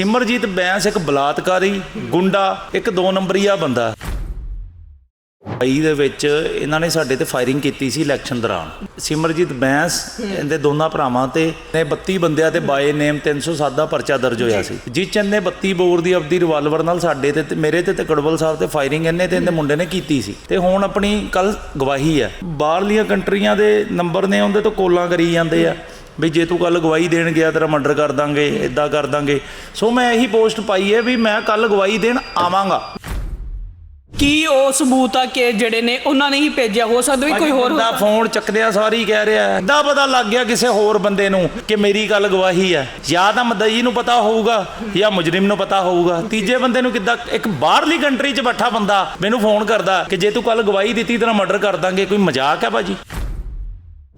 ਸਿਮਰਜੀਤ ਬੈਂਸ ਇੱਕ ਬਲਾਤਕਾਰੀ ਗੁੰਡਾ ਇੱਕ ਦੋ ਨੰਬਰੀਆ ਬੰਦਾ। ਭਾਈ ਦੇ ਵਿੱਚ ਇਹਨਾਂ ਨੇ ਸਾਡੇ ਤੇ ਫਾਇਰਿੰਗ ਕੀਤੀ ਸੀ ਇਲੈਕਸ਼ਨ ਦੌਰਾਨ। ਸਿਮਰਜੀਤ ਬੈਂਸ ਇਹਦੇ ਦੋਨਾਂ ਭਰਾਵਾਂ ਤੇ ਨੇ 32 ਬੰਦਿਆਂ ਤੇ ਬਾਏ ਨੇਮ 307 ਦਾ ਪਰਚਾ ਦਰਜ ਹੋਇਆ ਸੀ। ਜਿਸ ਚ ਇਹਨੇ 32 ਬੋਰ ਦੀ ਆਪਦੀ ਰਿਵਾਲਵਰ ਨਾਲ ਸਾਡੇ ਤੇ ਮੇਰੇ ਤੇ ਤੇ ਕੜਵਲ ਸਾਹਿਬ ਤੇ ਫਾਇਰਿੰਗ ਇਹਨੇ ਤੇ ਇਹਦੇ ਮੁੰਡੇ ਨੇ ਕੀਤੀ ਸੀ। ਤੇ ਹੁਣ ਆਪਣੀ ਕੱਲ ਗਵਾਹੀ ਹੈ। ਬਾਹਰਲੀਆਂ ਕੰਟਰੀਆਂ ਦੇ ਨੰਬਰ ਨੇ ਉਹਦੇ ਤੋਂ ਕੋਲਾਂ ਕਰੀ ਜਾਂਦੇ ਆ। ਵੀ ਜੇ ਤੂੰ ਕੱਲ ਗਵਾਹੀ ਦੇਣ ਗਿਆ ਤੇਰਾ ਮਰਡਰ ਕਰ ਦਾਂਗੇ ਇਦਾਂ ਕਰ ਦਾਂਗੇ। ਸੋ ਮੈਂ ਇਹੀ ਪੋਸਟ ਪਾਈ ਹੈ ਵੀ ਮੈਂ ਕੱਲ ਗਵਾਹੀ ਦੇਣ ਆਵਾਂਗਾ। ਕੀ ਉਹ ਸਬੂਤ ਆ ਕਿ ਜਿਹੜੇ ਨੇ ਉਹਨਾਂ ਨੇ ਹੀ ਭੇਜਿਆ? ਹੋ ਸਕਦਾ ਵੀ ਕੋਈ ਹੋਰ ਬੰਦਾ ਫੋਨ ਚੱਕਦਿਆ ਸਾਰੀ ਕਹਿ ਰਿਹਾ ਹੈ। ਦਾ ਪਤਾ ਲੱਗ ਗਿਆ ਕਿਸੇ ਹੋਰ ਬੰਦੇ ਨੂੰ ਕਿ ਮੇਰੀ ਗੱਲ ਗਵਾਹੀ ਹੈ। ਜਾਂ ਤਾਂ ਮਦਈ ਨੂੰ ਪਤਾ ਹੋਊਗਾ ਜਾਂ ਮੁਜਰਮ ਨੂੰ ਪਤਾ ਹੋਊਗਾ। ਤੀਜੇ ਬੰਦੇ ਨੂੰ ਕਿੱਦਾਂ ਇੱਕ ਬਾਹਰਲੀ ਕੰਟਰੀ 'ਚ ਬੈਠਾ ਬੰਦਾ ਮੈਨੂੰ ਫੋਨ ਕਰਦਾ ਕਿ ਜੇ ਤੂੰ ਕੱਲ ਗਵਾਹੀ ਦਿੱਤੀ ਤੇਰਾ ਮਰਡਰ ਕਰ ਦਾਂਗੇ। ਕੋਈ ਮਜ਼ਾਕ ਹੈ ਭਾਜੀ?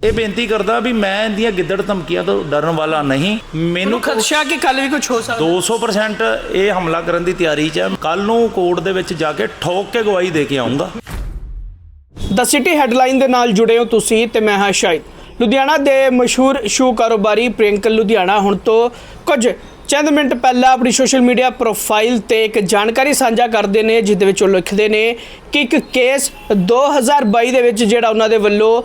ਇਹ ਬੇਨਤੀ ਕਰਦਾ ਵੀ ਮੈਂ ਇਹਦੀਆਂ ਗਿੱਦੜ ਧਮਕੀਆਂ ਤੋਂ ਡਰਨ ਵਾਲਾ ਨਹੀਂ। ਮੈਨੂੰ ਖਦਸ਼ਾ ਕਿ ਕੱਲ ਵੀ ਕੁਝ ਹੋ ਸਕਦਾ। 200% ਇਹ ਹਮਲਾ ਕਰਨ ਦੀ ਤਿਆਰੀ 'ਚ ਹੈ। ਕੱਲ ਨੂੰ ਕੋਰਟ ਦੇ ਵਿੱਚ ਜਾ ਕੇ ਠੋਕ ਕੇ ਗਵਾਹੀ ਦੇ ਕੇ ਆਉਂਗਾ। ਦ ਸਿਟੀ ਹੈਡਲਾਈਨ ਦੇ ਨਾਲ ਜੁੜੇ ਹੋ ਤੁਸੀਂ ਤੇ ਮੈਂ ਹਾਂ ਸ਼ਾਹਿਦ। ਲੁਧਿਆਣਾ ਦੇ ਮਸ਼ਹੂਰ ਸ਼ੂ ਕਾਰੋਬਾਰੀ ਪ੍ਰਿੰਕਲ ਲੁਧਿਆਣਾ ਹੁਣ ਤੋਂ ਕੁਝ ਚੰਦ ਮਿੰਟ ਪਹਿਲਾਂ ਆਪਣੀ ਸੋਸ਼ਲ ਮੀਡੀਆ ਪ੍ਰੋਫਾਈਲ ਤੇ ਇੱਕ ਜਾਣਕਾਰੀ ਸਾਂਝਾ ਕਰਦੇ ਨੇ ਜਿਸ ਦੇ ਵਿੱਚ ਉਹ ਲਿਖਦੇ ਨੇ ਕਿ ਇੱਕ ਕੇਸ 2022 ਦੇ ਵਿੱਚ ਜਿਹੜਾ ਉਹਨਾਂ ਦੇ ਵੱਲੋਂ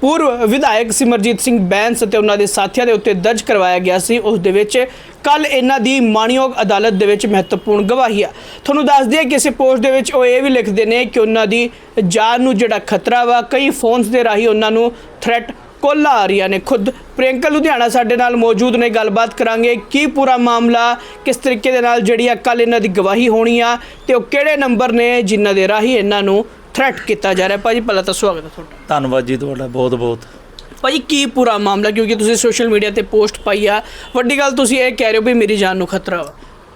ਪੂਰਵ ਵਿਧਾਇਕ ਸਿਮਰਜੀਤ ਸਿੰਘ ਬੈਂਸ ਅਤੇ ਉਹਨਾਂ ਦੇ ਸਾਥੀਆਂ ਦੇ ਉੱਤੇ ਦਰਜ ਕਰਵਾਇਆ ਗਿਆ ਸੀ। ਉਸ ਦੇ ਵਿੱਚ ਕੱਲ ਇਹਨਾਂ ਦੀ ਮਾਣਯੋਗ ਅਦਾਲਤ ਦੇ ਵਿੱਚ ਮਹੱਤਵਪੂਰਨ ਗਵਾਹੀ ਆ। ਤੁਹਾਨੂੰ ਦੱਸ ਦਈਏ ਕਿ ਇਸ ਪੋਸਟ ਦੇ ਵਿੱਚ ਉਹ ਇਹ ਵੀ ਲਿਖਦੇ ਨੇ ਕਿ ਉਹਨਾਂ ਦੀ ਜਾਨ ਨੂੰ ਜਿਹੜਾ ਖਤਰਾ ਵਾ, ਕਈ ਫੋਨਸ ਦੇ ਰਾਹੀਂ ਉਹਨਾਂ ਨੂੰ ਥ੍ਰੈਟ ਕੋਲਾ ਆ ਰਹੀਆਂ ਨੇ। ਖੁਦ ਪ੍ਰਿਯੰਕਾ ਲੁਧਿਆਣਾ ਸਾਡੇ ਨਾਲ ਮੌਜੂਦ ਨੇ। ਗੱਲਬਾਤ ਕਰਾਂਗੇ ਕੀ ਪੂਰਾ ਮਾਮਲਾ, ਕਿਸ ਤਰੀਕੇ ਦੇ ਨਾਲ ਜਿਹੜੀ ਆ ਕੱਲ ਇਹਨਾਂ ਦੀ ਗਵਾਹੀ ਹੋਣੀ ਆ ਤੇ ਉਹ ਕਿਹੜੇ ਨੰਬਰ ਨੇ, ਜਿਨ੍ਹਾਂ ਦੇ ਰਾਹੀਂ ਇਹਨਾਂ ਨੂੰ ਥ੍ਰੈਟ ਕੀਤਾ ਜਾ ਰਿਹਾ। ਭਾਜੀ ਪਹਿਲਾਂ ਤਾਂ ਸਵਾਗਤ ਹੈ ਤੁਹਾਡਾ। ਧੰਨਵਾਦ ਜੀ ਤੁਹਾਡਾ ਬਹੁਤ ਬਹੁਤ। ਭਾਜੀ ਕੀ ਪੂਰਾ ਮਾਮਲਾ ਕਿਉਂਕਿ ਤੁਸੀਂ ਸੋਸ਼ਲ ਮੀਡੀਆ ਤੇ ਪੋਸਟ ਪਾਈ ਆ। ਵੱਡੀ ਗੱਲ ਤੁਸੀਂ ਇਹ ਕਹਿ ਰਹੇ ਹੋ ਵੀ ਮੇਰੀ ਜਾਨ ਨੂੰ ਖਤਰਾ ਵਾ।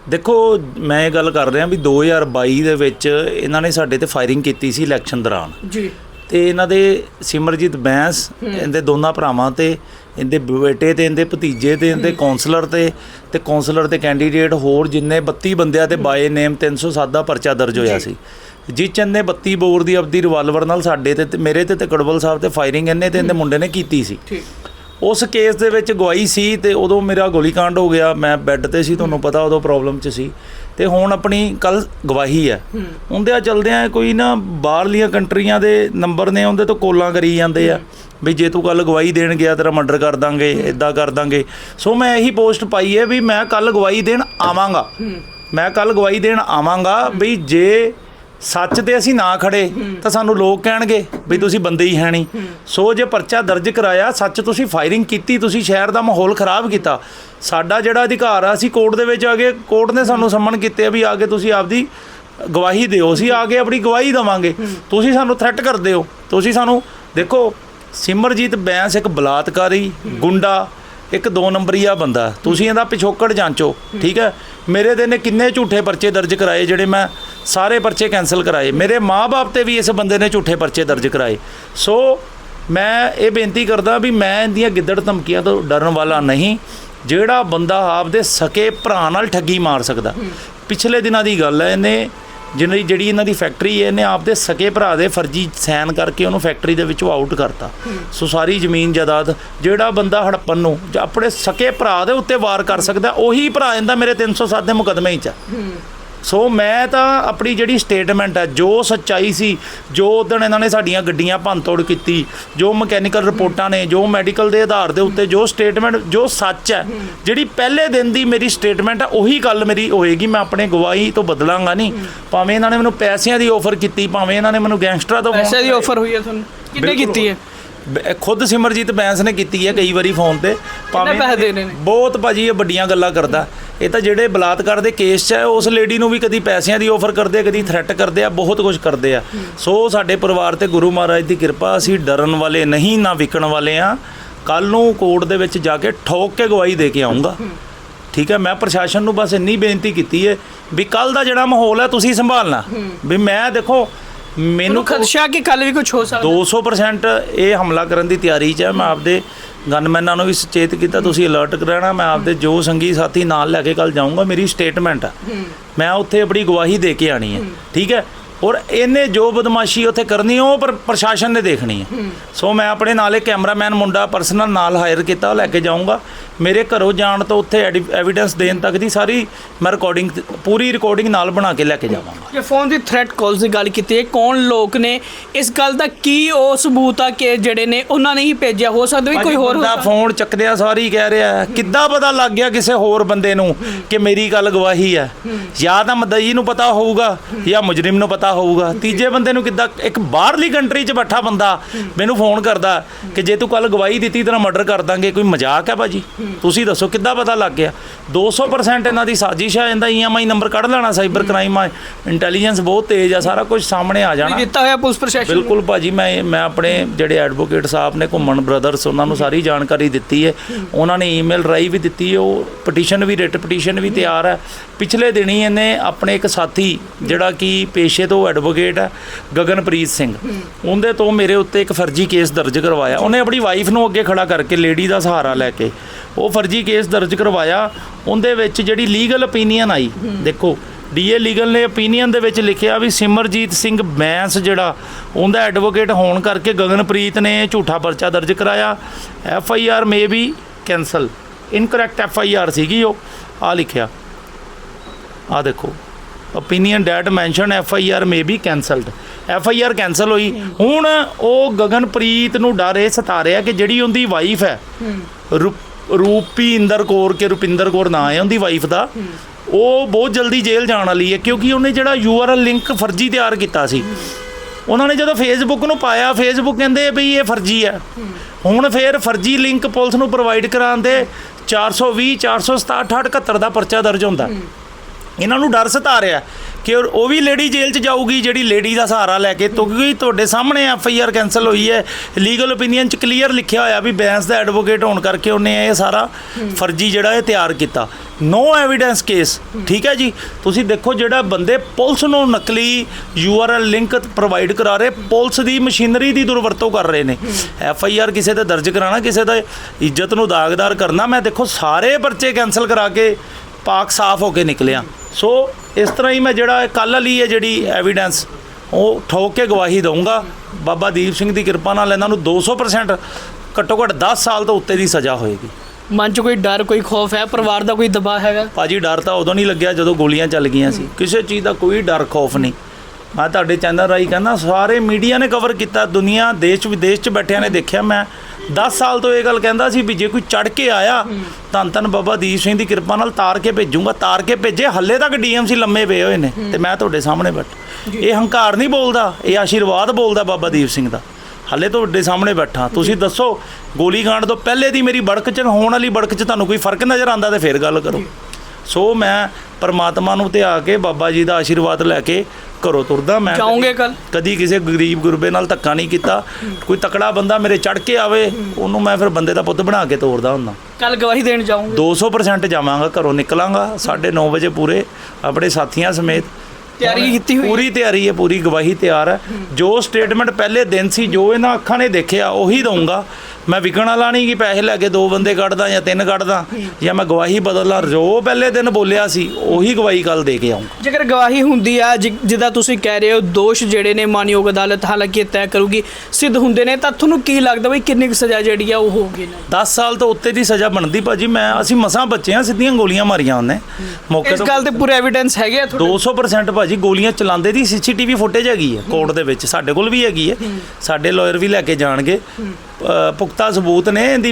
ਦੇਖੋ ਮੈਂ ਇਹ ਗੱਲ ਕਰ ਰਿਹਾ ਵੀ 2022 ਦੇ ਵਿੱਚ ਇਹਨਾਂ ਨੇ ਸਾਡੇ ਤੇ ਫਾਇਰਿੰਗ ਕੀਤੀ ਸੀ ਇਲੈਕਸ਼ਨ ਦੌਰਾਨ। ਜੀ। ਤੇ ਇਹਨਾਂ ਦੇ ਸਿਮਰਜੀਤ ਬੈਂਸ ਇਹਦੇ ਦੋਨਾਂ ਭਰਾਵਾਂ ਤੇ ਇਹਦੇ ਬੇਟੇ ਤੇ ਇਹਦੇ ਭਤੀਜੇ ਤੇ ਇਹਦੇ ਕਾਉਂਸਲਰ ਤੇ ਤੇ ਕਾਉਂਸਲਰ ਤੇ ਕੈਂਡੀਡੇਟ ਹੋਰ ਜਿੰਨੇ 32 ਬੰਦਿਆਂ ਤੇ ਬਾਏ ਨੇਮ 307 ਦਾ ਪਰਚਾ ਦਰਜ ਹੋਇਆ ਸੀ। ਜਿਸ ਚ ਇਹਨੇ 32 ਬੋਰ ਦੀ ਆਪਦੀ ਰਿਵਾਲਵਰ ਨਾਲ ਸਾਡੇ ਤੇ ਮੇਰੇ ਤੇ ਤੇ ਕੜਵਲ ਸਾਹਿਬ ਤੇ ਫਾਇਰਿੰਗ ਇਹਨੇ ਤੇ ਇਹਦੇ ਮੁੰਡੇ ਨੇ ਕੀਤੀ ਸੀ। ਠੀਕ। ਉਸ ਕੇਸ ਦੇ ਵਿੱਚ ਗਵਾਹੀ ਸੀ ਤੇ ਉਦੋਂ ਮੇਰਾ ਗੋਲੀकांड ਹੋ ਗਿਆ ਮੈਂ ਬੈੱਡ ਤੇ ਸੀ ਤੁਹਾਨੂੰ ਪਤਾ ਉਦੋਂ ਪ੍ਰੋਬਲਮ 'ਚ ਸੀ। ਤੇ ਹੁਣ ਆਪਣੀ ਕੱਲ ਗਵਾਹੀ ਹੈ। ਉਹਦੇ ਚਲਦਿਆਂ ਕੋਈ ਨਾ ਬਾਹਰਲੀਆਂ ਕੰਟਰੀਆਂ ਦੇ ਨੰਬਰ ਨੇ ਉਹਦੇ ਤੋਂ ਕੋਲਾਂ ਕਰੀ ਜਾਂਦੇ ਆ। ਵੀ ਜੇ ਤੂੰ ਕੱਲ ਗਵਾਹੀ ਦੇਣ ਗਿਆ ਤੇਰਾ ਮਰਡਰ ਕਰ ਦਾਂਗੇ ਇਦਾਂ ਕਰ ਦਾਂਗੇ। ਸੋ ਮੈਂ ਇਹੀ ਪੋਸਟ ਪਾਈ ਹੈ ਵੀ ਮੈਂ ਕੱਲ ਗਵਾਹੀ ਦੇਣ ਆਵਾਂਗਾ। ਮੈਂ ਕੱਲ ਗਵਾਹੀ ਦੇਣ ਆਵਾਂਗਾ ਵੀ ਜੇ ਸੱਚ ਤੇ ਅਸੀਂ ਨਾ ਖੜੇ ਤਾਂ ਸਾਨੂੰ ਲੋਕ ਕਹਿਣਗੇ ਵੀ ਤੁਸੀਂ ਬੰਦੇ ਹੀ ਹੈ ਨਹੀਂ। ਸੋ ਜੇ ਪਰਚਾ ਦਰਜ ਕਰਾਇਆ ਸੱਚ ਤੁਸੀਂ ਫਾਇਰਿੰਗ ਕੀਤੀ ਤੁਸੀਂ ਸ਼ਹਿਰ ਦਾ ਮਾਹੌਲ ਖਰਾਬ ਕੀਤਾ। ਸਾਡਾ ਜਿਹੜਾ ਅਧਿਕਾਰ ਆ ਅਸੀਂ ਕੋਰਟ ਦੇ ਵਿੱਚ ਆ ਗਏ ਕੋਰਟ ਨੇ ਸਾਨੂੰ ਸੰਮਨ ਕੀਤੇ ਆ ਵੀ ਆ ਕੇ ਤੁਸੀਂ ਆਪਦੀ ਗਵਾਹੀ ਦਿਓ ਅਸੀਂ ਆ ਕੇ ਆਪਣੀ ਗਵਾਹੀ ਦਵਾਂਗੇ। ਤੁਸੀਂ ਸਾਨੂੰ ਥ੍ਰੈਟ ਕਰਦੇ ਹੋ। ਤੁਸੀਂ ਸਾਨੂੰ ਦੇਖੋ ਸਿਮਰਜੀਤ ਬੈਂਸ ਇੱਕ ਬਲਾਤਕਾਰੀ ਗੁੰਡਾ ਇੱਕ ਦੋ ਨੰਬਰੀਆ ਬੰਦਾ ਤੁਸੀਂ ਇਹਦਾ ਪਿਛੋਕੜ ਜਾਂਚੋ ਠੀਕ ਹੈ? ਮੇਰੇ ਦੇ ਨੇ ਕਿੰਨੇ ਝੂਠੇ ਪਰਚੇ ਦਰਜ ਕਰਾਏ ਜਿਹੜੇ ਮੈਂ ਸਾਰੇ ਪਰਚੇ ਕੈਨਸਲ ਕਰਾਏ। ਮੇਰੇ ਮਾਪੇ ਤੇ ਵੀ ਇਸ ਬੰਦੇ ਨੇ ਝੂਠੇ ਪਰਚੇ ਦਰਜ ਕਰਾਏ। ਸੋ ਮੈਂ ਇਹ ਬੇਨਤੀ ਕਰਦਾ ਵੀ ਮੈਂ ਇਹਦੀਆਂ ਗਿੱਦੜ ਧਮਕੀਆਂ ਤੋਂ ਡਰਨ ਵਾਲਾ ਨਹੀਂ। ਜਿਹੜਾ ਬੰਦਾ ਆਪਦੇ ਸਕੇ ਭਰਾ ਨਾਲ ਠੱਗੀ ਮਾਰ ਸਕਦਾ। ਪਿਛਲੇ ਦਿਨਾਂ ਦੀ ਗੱਲ ਹੈ ਇਹਨੇ ਜਿਹਨਾਂ ਦੀ ਜਿਹੜੀ ਇਹਨਾਂ ਦੀ ਫੈਕਟਰੀ ਹੈ, ਇਹਨੇ ਆਪਦੇ ਸਕੇ ਭਰਾ ਦੇ ਫਰਜ਼ੀ ਸਾਈਨ ਕਰਕੇ ਉਹਨੂੰ ਫੈਕਟਰੀ ਦੇ ਵਿੱਚੋਂ ਆਊਟ ਕਰਤਾ। ਸੋ ਸਾਰੀ ਜ਼ਮੀਨ ਜਾਇਦਾਦ, ਜਿਹੜਾ ਬੰਦਾ ਹੜੱਪਣ ਨੂੰ ਜਾਂ ਆਪਣੇ ਸਕੇ ਭਰਾ ਦੇ ਉੱਤੇ ਵਾਰ ਕਰ ਸਕਦਾ, ਉਹੀ ਭਰਾ ਇਹਦਾ ਮੇਰੇ 307 ਦੇ ਮੁਕਦਮੇ ਚ ਸੋ ਮੈਂ ਤਾਂ ਆਪਣੀ ਜਿਹੜੀ ਸਟੇਟਮੈਂਟ ਹੈ ਜੋ ਸੱਚਾਈ ਸੀ ਜੋ ਉਦੋਂ ਇਹਨਾਂ ਨੇ ਸਾਡੀਆਂ ਗੱਡੀਆਂ ਭੰਨਤੋੜ ਕੀਤੀ ਜੋ ਮਕੈਨੀਕਲ ਰਿਪੋਰਟਾਂ ਨੇ ਜੋ ਮੈਡੀਕਲ ਦੇ ਆਧਾਰ ਦੇ ਉੱਤੇ ਜੋ ਸਟੇਟਮੈਂਟ ਜੋ ਸੱਚ ਹੈ ਜਿਹੜੀ ਪਹਿਲੇ ਦਿਨ ਦੀ ਮੇਰੀ ਸਟੇਟਮੈਂਟ ਹੈ ਉਹੀ ਗੱਲ ਮੇਰੀ ਹੋਏਗੀ ਮੈਂ ਆਪਣੇ ਗਵਾਹੀ ਤੋਂ ਬਦਲਾਂਗਾ ਨਹੀਂ। ਭਾਵੇਂ ਇਹਨਾਂ ਨੇ ਮੈਨੂੰ ਪੈਸਿਆਂ ਦੀ ਆਫਰ ਕੀਤੀ ਭਾਵੇਂ ਇਹਨਾਂ ਨੇ ਮੈਨੂੰ ਗੈਂਗਸਟਰਾਂ ਤੋਂ ਪੈਸੇ ਦੀ ਆਫਰ ਹੋਈ ਹੈ ਤੁਹਾਨੂੰ? ਕਿੰਨੇ। ਕੀਤੀ ਹੈ? ਖੁਦ ਸਿਮਰਜੀਤ ਬੈਂਸ ਨੇ ਕੀਤੀ ਹੈ ਕਈ ਵਾਰੀ ਫੋਨ ਤੇ। ਨੇ? ਬਹੁਤ ਭਾਜੀ ਇਹ ਵੱਡੀਆਂ ਗੱਲਾਂ ਕਰਦਾ। ਇਹ ਤਾਂ ਜਿਹੜੇ ਬਲਾਤਕਾਰ ਦੇ ਕੇਸ 'ਚ ਹੈ ਉਸ ਲੇਡੀ ਨੂੰ ਵੀ ਕਦੀ ਪੈਸਿਆਂ ਦੀ ਆਫਰ ਕਰਦੇ ਆ ਕਦੀ ਥ੍ਰੈਟ ਕਰਦੇ ਆ ਬਹੁਤ ਕੁਝ ਕਰਦੇ ਆ। ਸੋ ਸਾਡੇ ਪਰਿਵਾਰ ਤੇ ਗੁਰੂ ਮਹਾਰਾਜ ਦੀ ਕਿਰਪਾ ਅਸੀਂ ਡਰਨ ਵਾਲੇ ਨਹੀਂ ਨਾ ਵਿਕਣ ਵਾਲੇ ਆ। ਕੱਲ ਨੂੰ ਕੋਰਟ ਦੇ ਵਿੱਚ ਜਾ ਕੇ ਠੋਕ ਕੇ ਗਵਾਹੀ ਦੇ ਕੇ ਆਉਂਗਾ। ਠੀਕ ਹੈ ਮੈਂ ਪ੍ਰਸ਼ਾਸਨ ਨੂੰ ਬਸ ਇੰਨੀ ਬੇਨਤੀ ਕੀਤੀ ਹੈ ਵੀ ਕੱਲ ਦਾ ਜਿਹੜਾ ਮਾਹੌਲ ਹੈ ਤੁਸੀਂ ਸੰਭਾਲਣਾ। ਵੀ ਮੈਂ ਦੇਖੋ ਮੈਨੂੰ ਖਦਸ਼ਾ ਕਿ ਕੱਲ ਵੀ ਕੁਝ ਹੋ ਸਕਦਾ। 200% ਇਹ ਹਮਲਾ ਕਰਨ ਦੀ ਤਿਆਰੀ 'ਚ ਹੈ ਮੈਂ ਆਪਦੇ ਗਨਮੈਨਾਂ ਨੂੰ ਵੀ ਸੁਚੇਤ ਕੀਤਾ ਤੁਸੀਂ ਅਲਰਟ ਰਹਿਣਾ ਮੈਂ ਆਪਦੇ ਜੋ ਸੰਗੀ ਸਾਥੀ ਨਾਲ ਲੈ ਕੇ ਕੱਲ ਜਾਊਂਗਾ ਮੇਰੀ ਸਟੇਟਮੈਂਟ ਹੈ। ਮੈਂ ਉੱਥੇ ਆਪਣੀ ਗਵਾਹੀ ਦੇ ਕੇ ਆਣੀ ਹੈ। ਠੀਕ ਹੈ? ਔਰ ਇਹਨੇ ਜੋ ਬਦਮਾਸ਼ੀ ਉੱਥੇ ਕਰਨੀ ਉਹ ਪਰ ਪ੍ਰਸ਼ਾਸਨ ਨੇ ਦੇਖਣੀ ਹੈ। ਸੋ ਮੈਂ ਆਪਣੇ ਨਾਲ ਇੱਕ ਕੈਮਰਾਮੈਨ ਮੁੰਡਾ ਪਰਸਨਲ ਨਾਲ ਹਾਇਰ ਕੀਤਾ ਉਹ ਲੈ ਕੇ ਜਾਊਂਗਾ। ਮੇਰੇ ਘਰੋਂ ਜਾਣ ਤੋਂ ਉੱਥੇ ਐਵੀਡੈਂਸ ਦੇਣ ਤੱਕ ਦੀ ਸਾਰੀ ਮੈਂ ਰਿਕਾਰਡਿੰਗ ਪੂਰੀ ਰਿਕਾਰਡਿੰਗ ਨਾਲ ਬਣਾ ਕੇ ਲੈ ਕੇ ਜਾਵਾਂਗਾ। ਜੇ ਫੋਨ ਦੀ ਥ੍ਰੈਟ ਕਾਲਸ ਦੀ ਗੱਲ ਕੀਤੀ ਹੈ ਕੌਣ ਲੋਕ ਨੇ? ਇਸ ਗੱਲ ਦਾ ਕੀ ਉਹ ਸਬੂਤ ਆ ਕਿ ਜਿਹੜੇ ਨੇ ਉਹਨਾਂ ਨੇ ਹੀ ਭੇਜਿਆ? ਹੋ ਸਕਦਾ ਵੀ ਕੋਈ ਹੋਰ ਹੋ ਬੰਦਾ ਸਕਦਾ। ਫੋਨ ਚੱਕਦਿਆਂ ਸਾਰੀ ਕਹਿ ਰਿਹਾ ਕਿੱਦਾਂ ਪਤਾ ਲੱਗ ਗਿਆ ਕਿਸੇ ਹੋਰ ਬੰਦੇ ਨੂੰ ਕਿ ਮੇਰੀ ਗੱਲ ਗਵਾਹੀ ਹੈ। ਜਾਂ ਤਾਂ ਮਦਈ ਨੂੰ ਪਤਾ ਹੋਊਗਾ ਜਾਂ ਮੁਜਰਮ ਨੂੰ ਪਤਾ ਹੋਊਗਾ। ਤੀਜੇ ਬੰਦੇ ਨੂੰ ਕਿੱਦਾਂ ਇੱਕ ਬਾਹਰਲੀ ਕੰਟਰੀ 'ਚ ਬੈਠਾ ਬੰਦਾ ਮੈਨੂੰ ਫੋਨ ਕਰਦਾ ਕਿ ਜੇ ਤੂੰ ਕੱਲ ਗਵਾਹੀ ਦਿੱਤੀ ਤੇਰਾ ਮਰਡਰ ਕਰ ਦਾਂਗੇ ਕੋਈ ਮਜ਼ਾਕ ਹੈ ਭਾਜੀ? ਤੁਸੀਂ ਦੱਸੋ ਕਿੱਦਾਂ ਪਤਾ ਲੱਗ ਗਿਆ? 200% ਇਹਨਾਂ ਦੀ ਸਾਜ਼ਿਸ਼ ਹੈ ਇਹਦਾ ਈਐਮਆਈ ਨੰਬਰ ਕੱਢ ਲੈਣਾ ਸਾਈਬਰ ਕ੍ਰਾਈਮ ਆ ਇੰਟੈਲੀਜੈਂਸ ਬਹੁਤ ਤੇਜ਼ ਆ ਸਾਰਾ ਕੁਝ ਸਾਹਮਣੇ ਆ ਜਾਣਾ। ਦਿੱਤਾ ਹੋਇਆ ਪੁਲਿਸ ਪ੍ਰਸ਼ਾਸਨ। ਬਿਲਕੁਲ ਭਾਜੀ ਮੈਂ ਮੈਂ ਆਪਣੇ ਜਿਹੜੇ ਐਡਵੋਕੇਟ ਸਾਹਿਬ ਨੇ ਘੁੰਮਣ ਬ੍ਰਦਰਸ ਉਹਨਾਂ ਨੂੰ ਸਾਰੀ ਜਾਣਕਾਰੀ ਦਿੱਤੀ ਹੈ। ਉਹਨਾਂ ਨੇ ਈਮੇਲ ਰਾਈ ਵੀ ਦਿੱਤੀ ਹੈ ਉਹ ਪਟੀਸ਼ਨ ਵੀ ਰਿਟ ਪਟੀਸ਼ਨ ਵੀ ਤਿਆਰ ਹੈ। ਪਿਛਲੇ ਦਿਨੀ ਇਹਨੇ ਆਪਣੇ ਇੱਕ ਸਾਥੀ ਜਿਹੜਾ ਕਿ ਪੇਸ਼ੇ ਤੋਂ ਉਹ ਐਡਵੋਕੇਟ ਹੈ, ਗਗਨਪ੍ਰੀਤ ਸਿੰਘ। ਉਹਦੇ ਤੋਂ ਮੇਰੇ ਉੱਤੇ ਇੱਕ ਫਰਜ਼ੀ ਕੇਸ ਦਰਜ ਕਰਵਾਇਆ। ਉਹਨੇ ਆਪਣੀ ਵਾਈਫ ਨੂੰ ਅੱਗੇ ਖੜਾ ਕਰਕੇ ਲੇਡੀ ਦਾ ਸਹਾਰਾ ਲੈ ਕੇ ਉਹ ਫਰਜ਼ੀ ਕੇਸ ਦਰਜ ਕਰਵਾਇਆ। ਉਹਦੇ ਵਿੱਚ ਜਿਹੜੀ ਲੀਗਲ ਓਪੀਨੀਅਨ ਆਈ, ਦੇਖੋ ਡੀਏ ਲੀਗਲ ਨੇ ਓਪੀਨੀਅਨ ਦੇ ਵਿੱਚ ਲਿਖਿਆ ਵੀ ਸਿਮਰਜੀਤ ਸਿੰਘ ਬੈਂਸ ਜਿਹੜਾ, ਉਹਦਾ ਐਡਵੋਕੇਟ ਹੋਣ ਕਰਕੇ ਗਗਨਪ੍ਰੀਤ ਨੇ ਝੂਠਾ ਪਰਚਾ ਦਰਜ ਕਰਾਇਆ। F I R may be cancel incorrect F I R ਸੀਗੀ ਉਹ। ਆ ਲਿਖਿਆ। ਆ ਦੇਖੋ। Opinion that mention F I R may be cancelled F I R cancel ਹੋਈ। ਹੁਣ ਉਹ ਗਗਨਪ੍ਰੀਤ ਨੂੰ ਡਰ ਇਹ ਸਤਾ ਰਿਹਾ ਕਿ ਜਿਹੜੀ ਉਹਦੀ ਵਾਈਫ ਹੈ ਰੂਪ- ਰੂਪੀਂਦਰ ਕੌਰ ਕੇ ਰੁਪਿੰਦਰ ਕੌਰ ਨਾਂ ਹੈ ਉਹਦੀ ਵਾਈਫ ਦਾ। ਉਹ ਬਹੁਤ ਜਲਦੀ ਜੇਲ੍ਹ ਜਾਣ ਵਾਲੀ ਹੈ ਕਿਉਂਕਿ ਉਹਨੇ ਜਿਹੜਾ ਯੂਆਰਐਲ ਲਿੰਕ ਫਰਜ਼ੀ ਤਿਆਰ ਕੀਤਾ ਸੀ। ਉਹਨਾਂ ਨੇ ਜਦੋਂ ਫੇਸਬੁੱਕ ਨੂੰ ਪਾਇਆ ਫੇਸਬੁੱਕ ਕਹਿੰਦੇ ਵੀ ਇਹ ਫਰਜ਼ੀ ਹੈ। ਹੁਣ ਫੇਰ ਫਰਜ਼ੀ ਲਿੰਕ ਪੁਲਿਸ ਨੂੰ ਪ੍ਰੋਵਾਈਡ ਕਰਾਉਣ ਦੇ 420 467 78 ਦਾ ਪਰਚਾ ਦਰਜ ਹੁੰਦਾ। ਇਹਨਾਂ ਨੂੰ ਡਰ ਸਤਾ ਰਿਹਾ ਕਿ ਉਹ ਵੀ ਲੇਡੀ ਜੇਲ੍ਹ 'ਚ ਜਾਊਗੀ, ਜਿਹੜੀ ਲੇਡੀ ਦਾ ਸਹਾਰਾ ਲੈ ਕੇ ਕਿਉਂਕਿ ਤੁਹਾਡੇ ਸਾਹਮਣੇ ਐਫ ਆਈ ਆਰ ਕੈਨਸਲ ਹੋਈ ਹੈ। ਲੀਗਲ ਓਪੀਨੀਅਨ 'ਚ ਕਲੀਅਰ ਲਿਖਿਆ ਹੋਇਆ ਵੀ ਬੈਂਸ ਦਾ ਐਡਵੋਕੇਟ ਹੋਣ ਕਰਕੇ ਉਹਨੇ ਇਹ ਸਾਰਾ ਫਰਜ਼ੀ ਜਿਹੜਾ ਇਹ ਤਿਆਰ ਕੀਤਾ। ਨੋ ਐਵੀਡੈਂਸ ਕੇਸ ਠੀਕ ਹੈ ਜੀ? ਤੁਸੀਂ ਦੇਖੋ ਜਿਹੜਾ ਬੰਦੇ ਪੁਲਿਸ ਨੂੰ ਨਕਲੀ U R URL link provide ਕਰਾ ਰਹੇ, ਪੁਲਿਸ ਦੀ ਮਸ਼ੀਨਰੀ ਦੀ ਦੁਰਵਰਤੋਂ ਕਰ ਰਹੇ ਨੇ। ਐਫ ਆਈ ਆਰ ਕਿਸੇ ਦਾ ਦਰਜ ਕਰਾਣਾ ਕਿਸੇ ਦਾ ਇੱਜ਼ਤ ਨੂੰ ਦਾਗਦਾਰ ਕਰਨਾ। ਮੈਂ ਦੇਖੋ, ਸਾਰੇ ਪਰਚੇ ਕੈਨਸਲ ਕਰਾ ਕੇ ਪਾਕ ਸਾਫ਼ ਹੋ ਕੇ ਨਿਕਲਿਆ ਸੋ ਇਸ ਤਰ੍ਹਾਂ ਹੀ ਮੈਂ ਜਿਹੜਾ ਕੱਲ ਵਾਲੀ ਹੈ ਜਿਹੜੀ ਐਵੀਡੈਂਸ ਉਹ ਠੋਕ ਕੇ ਗਵਾਹੀ ਦਊਂਗਾ। ਬਾਬਾ ਦੀਪ ਸਿੰਘ ਦੀ ਕਿਰਪਾ ਨਾਲ ਇਹਨਾਂ ਨੂੰ 200% ਘੱਟੋ ਘੱਟ 10 ਸਾਲ ਤੋਂ ਉੱਤੇ ਦੀ ਸਜ਼ਾ ਹੋਏਗੀ। ਮਨ 'ਚ ਕੋਈ ਡਰ ਕੋਈ ਖੌਫ ਹੈ? ਪਰਿਵਾਰ ਦਾ ਕੋਈ ਦਬਾਅ ਹੈਗਾ? ਭਾਜੀ ਡਰ ਤਾਂ ਉਦੋਂ ਨਹੀਂ ਲੱਗਿਆ ਜਦੋਂ ਗੋਲੀਆਂ ਚੱਲ ਗਈਆਂ ਸੀ। ਕਿਸੇ ਚੀਜ਼ ਦਾ ਕੋਈ ਡਰ ਖੌਫ ਨਹੀਂ। ਮੈਂ ਤੁਹਾਡੇ ਚੈਨਲ ਰਾਹੀਂ ਕਹਿੰਦਾ, ਸਾਰੇ ਮੀਡੀਆ ਨੇ ਕਵਰ ਕੀਤਾ, ਦੁਨੀਆ, ਦੇਸ਼, ਵਿਦੇਸ਼ 'ਚ ਬੈਠਿਆਂ ਨੇ ਦੇਖਿਆ। ਮੈਂ 10 ਸਾਲ ਤੋਂ ਇਹ ਗੱਲ ਕਹਿੰਦਾ ਸੀ ਵੀ ਜੇ ਕੋਈ ਚੜ ਕੇ ਆਇਆ, ਧੰਨ ਧੰਨ ਬਾਬਾ ਦੀਪ ਸਿੰਘ ਦੀ ਕਿਰਪਾ ਨਾਲ ਤਾਰ ਕੇ ਭੇਜੂਗਾ, ਤਾਰ ਕੇ ਭੇਜੇ। ਹੱਲੇ ਤੱਕ ਡੀਐਮਸੀ ਲੰਮੇ ਪਏ ਹੋਏ ਨੇ ਤੇ ਮੈਂ ਤੁਹਾਡੇ ਸਾਹਮਣੇ ਬੈਠ ਇਹ ਹੰਕਾਰ ਨਹੀਂ ਬੋਲਦਾ, ਇਹ ਆਸ਼ੀਰਵਾਦ ਬੋਲਦਾ ਬਾਬਾ ਦੀਪ ਸਿੰਘ ਦਾ। ਹੱਲੇ ਤੁਹਾਡੇ ਸਾਹਮਣੇ ਬੈਠਾ। ਤੁਸੀਂ ਦੱਸੋ ਗੋਲੀकांड ਤੋਂ ਪਹਿਲੇ ਦੀ ਮੇਰੀ ਬੜਕ ਚ, ਹੋਣ ਵਾਲੀ ਬੜਕ ਚ ਤੁਹਾਨੂੰ ਕੋਈ ਫ਼ਰਕ ਨਜ਼ਰ ਆਂਦਾ ਤੇ ਫੇਰ ਗੱਲ ਕਰੋ। ਸੋ ਮੈਂ ਪਰਮਾਤਮਾ ਨੂੰ ਧਿਆ ਕੇ, ਬਾਬਾ ਜੀ ਦਾ ਆਸ਼ੀਰਵਾਦ ਲੈ ਕੇ ਘਰੋਂ ਤੁਰਦਾ ਮੈਂ ਜਾਓਗੇ ਕੱਲ ਕਦੀ ਕਿਸੇ ਗਰੀਬ ਗੁਰਬੇ ਨਾਲ ਧੱਕਾ ਨਹੀਂ ਕੀਤਾ। ਕੋਈ ਤਕੜਾ ਬੰਦਾ ਮੇਰੇ ਚੜ ਕੇ ਆਵੇ ਉਹਨੂੰ ਮੈਂ ਫਿਰ ਬੰਦੇ ਦਾ ਪੁੱਤ ਬਣਾ ਕੇ ਤੋਰਦਾ ਹੁੰਦਾ। ਕੱਲ ਗਵਾਹੀ ਦੇਣ ਜਾਓਗੇ। 200% ਜਾਵਾਂਗਾ ਘਰੋਂ ਨਿਕਲਾਂਗਾ 9:30 ਵਜੇ ਪੂਰੇ ਆਪਣੇ ਸਾਥੀਆਂ ਸਮੇਤ। ਤਿਆਰੀ ਕੀਤੀ ਹੋਈ? ਪੂਰੀ ਤਿਆਰੀ ਹੈ ਪੂਰੀ ਗਵਾਹੀ ਤਿਆਰ ਹੈ। ਜੋ ਸਟੇਟਮੈਂਟ ਪਹਿਲੇ ਦਿਨ ਸੀ ਜੋ ਇਹਨਾਂ ਅੱਖਾਂ ਨੇ ਦੇਖਿਆ ਉਹੀ ਦਊਂਗਾ। ਮੈਂ ਵਿਕਣ ਵਾਲਾ ਨਹੀਂ ਕਿ ਪੈਸੇ ਲੈ ਕੇ ਦੋ ਬੰਦੇ ਕੱਢਦਾ ਜਾਂ ਤਿੰਨ ਕੱਢਦਾ ਜਾਂ ਮੈਂ ਗਵਾਹੀ ਬਦਲਦਾ। ਜੋ ਪਹਿਲੇ ਦਿਨ ਬੋਲਿਆ ਸੀ ਉਹੀ ਗਵਾਹੀ ਕੱਲ ਦੇ ਕੇ ਆਉਂਗਾ ਜੇਕਰ ਗਵਾਹੀ ਹੁੰਦੀ ਆ ਜਿ- ਜਿੱਦਾਂ ਤੁਸੀਂ ਕਹਿ ਰਹੇ ਹੋ ਦੋਸ਼ ਜਿਹੜੇ ਨੇ ਮਾਨਯੋਗ ਅਦਾਲਤ ਹਾਲਾਂਕਿ ਇਹ ਤੈਅ ਕਰੂਗੀ ਸਿੱਧ ਹੁੰਦੇ ਨੇ ਤਾਂ ਤੁਹਾਨੂੰ ਕੀ ਲੱਗਦਾ ਵੀ ਕਿੰਨੀ ਕੁ ਸਜ਼ਾ ਜਿਹੜੀ ਆ ਉਹ ਹੋਊਗੀ? ਨਾ 10 ਸਾਲ ਤੋਂ ਉੱਤੇ ਦੀ ਸਜ਼ਾ ਬਣਦੀ ਭਾਜੀ ਮੈਂ ਅਸੀਂ ਮਸਾਂ ਬੱਚੇ ਆ ਸਿੱਧੀਆਂ ਗੋਲੀਆਂ ਮਾਰੀਆਂ ਉਹਨੇ। ਮੌਕੇ ਇਸ ਤੋਂ ਗੱਲ ਤੇ ਪੂਰੇ ਐਵੀਡੈਂਸ ਹੈਗੇ ਆ ਤੁਹਾਡੇ? 200% ਭਾਜੀ ਗੋਲੀਆਂ ਚਲਾਉਂਦੇ ਦੀ ਸੀਸੀਟੀਵੀ ਫੁਟੇਜ ਹੈਗੀ ਹੈ ਕੋਰਟ ਦੇ ਵਿੱਚ ਸਾਡੇ ਕੋਲ ਵੀ ਹੈਗੀ ਹੈ। ਸਾਡੇ ਲਾਇਰ ਵੀ ਲੈ ਕੇ ਜਾਣਗੇ। ਪੁਖਤਾ ਸਬੂਤ ਨੇ ਇਹਦੀ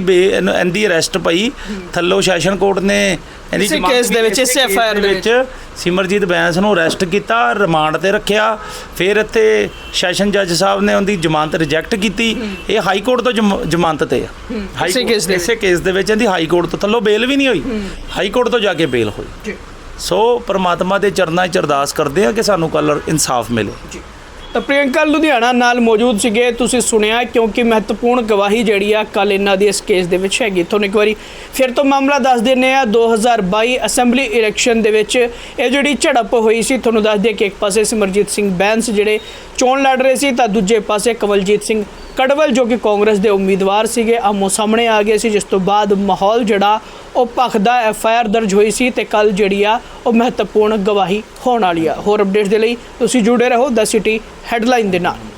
ਇਹਦੀ ਅਰੈਸਟ ਪਈ। ਥੱਲੋ ਸੈਸ਼ਨ ਕੋਰਟ ਨੇ ਇਹਦੀ ਇਸੇ ਕੇਸ ਦੇ ਵਿੱਚ, ਇਸੇ ਕੇਸ FIR ਦੇ ਵਿੱਚ। ਸਿਮਰਜੀਤ ਬੈਂਸ ਨੂੰ ਅਰੈਸਟ ਕੀਤਾ ਰਿਮਾਂਡ ਤੇ ਰੱਖਿਆ। ਫਿਰ ਇੱਥੇ ਸੈਸ਼ਨ ਜੱਜ ਸਾਹਿਬ ਨੇ ਉਹਦੀ ਜ਼ਮਾਨਤ ਰਿਜੈਕਟ ਕੀਤੀ। ਇਹ ਹਾਈ ਕੋਰਟ ਤੋਂ ਜ਼ਮ- ਜ਼ਮਾਨਤ ਤੇ ਆ। ਹਾਈ case ਦੇ ਇਸੇ ਕੇਸ ਦੇ ਵਿੱਚ ਇਹਦੀ ਹਾਈ ਕੋਰਟ ਤੋਂ ਥੱਲੋਂ ਬੇਲ ਵੀ ਨਹੀਂ ਹੋਈ। ਹਾਈ ਕੋਰਟ ਤੋਂ ਜਾ ਕੇ ਬੇਲ ਹੋਈ। ਸੋ ਪਰਮਾਤਮਾ ਦੇ ਚਰਨਾਂ 'ਚ ਅਰਦਾਸ ਕਰਦੇ ਆ ਕਿ ਸਾਨੂੰ ਕੱਲ ਇਨਸਾਫ ਮਿਲੇ। ਤਾਂ ਪ੍ਰਿਯੰਕਾ ਲੁਧਿਆਣਾ ਨਾਲ ਮੌਜੂਦ ਸੀਗੇ। ਤੁਸੀਂ ਸੁਣਿਆ ਕਿਉਂਕਿ ਮਹੱਤਵਪੂਰਨ ਗਵਾਹੀ ਜਿਹੜੀ ਆ ਕੱਲ ਇਹਨਾਂ ਦੀ ਇਸ ਕੇਸ ਦੇ ਵਿੱਚ ਹੈਗੀ। ਤੁਹਾਨੂੰ ਇੱਕ ਵਾਰੀ ਫਿਰ ਤੋਂ ਮਾਮਲਾ ਦੱਸ ਦਿੰਨੇ ਆ 2022 ਅਸੈਂਬਲੀ ਇਲੈਕਸ਼ਨ ਦੇ ਵਿੱਚ ਇਹ ਜਿਹੜੀ ਝੜਪ ਹੋਈ ਸੀ, ਤੁਹਾਨੂੰ ਦੱਸ ਦਈਏ ਕਿ ਇੱਕ ਪਾਸੇ ਸਿਮਰਜੀਤ ਸਿੰਘ ਬੈਂਸ ਜਿਹੜੇ ਚੋਣ ਲੜ ਰਹੇ ਸੀ, ਤਾਂ ਦੂਜੇ ਪਾਸੇ ਕਵਲਜੀਤ ਸਿੰਘ ਕੜਵਲ ਜੋ ਕਿ ਕਾਂਗਰਸ ਦੇ ਉਮੀਦਵਾਰ ਸੀਗੇ ਆਮੋ ਸਾਹਮਣੇ ਆ ਗਏ ਸੀ, ਜਿਸ ਤੋਂ ਬਾਅਦ ਮਾਹੌਲ ਜਿਹੜਾ ਉਹ ਭਖਦਾ ਐਫ ਆਈ ਆਰ ਦਰਜ ਹੋਈ ਸੀ ਤੇ ਕੱਲ ਜਿਹੜੀ ਆ ਉਹ ਮਹੱਤਵਪੂਰਨ ਗਵਾਹੀ ਹੋਣ ਵਾਲੀ ਆ। ਹੋਰ ਅਪਡੇਟਸ ਦੇ ਲਈ ਤੁਸੀਂ ਜੁੜੇ ਰਹੋ ਦ ਸਿਟੀ ਹੈਡਲਾਈਨ ਦੇ ਨਾਲ।